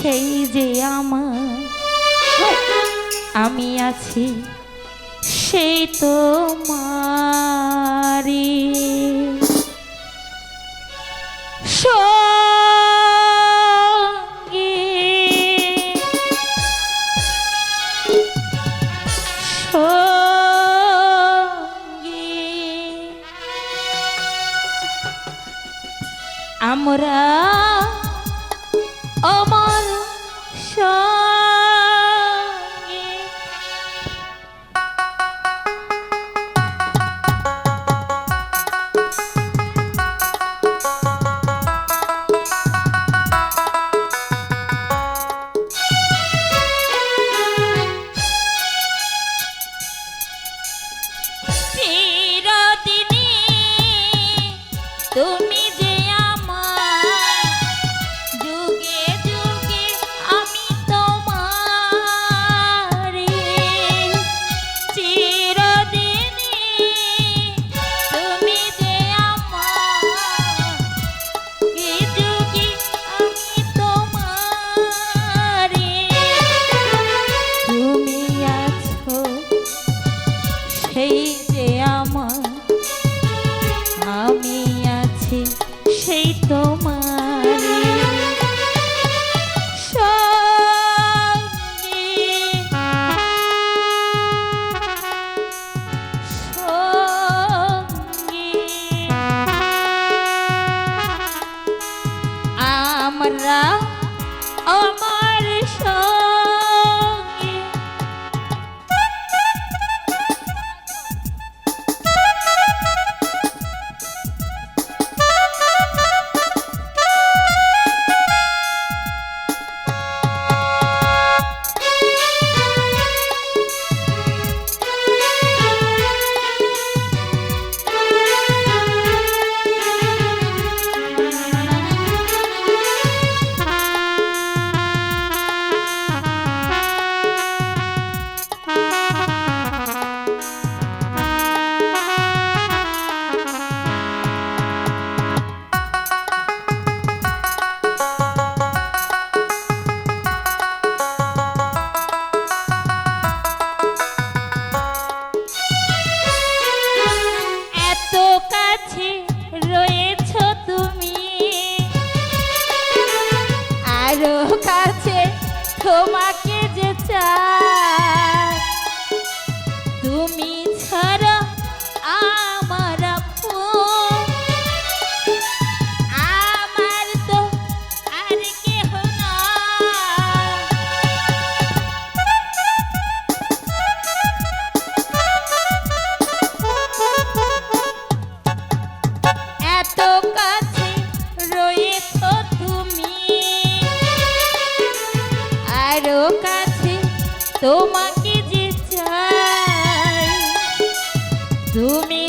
সেই যে আমার আমি আছি সেই তো মারি। আমরা আমার Restu কাছে তোমাকে যে চাই। কাছে তোমাকে যে চাই তুমি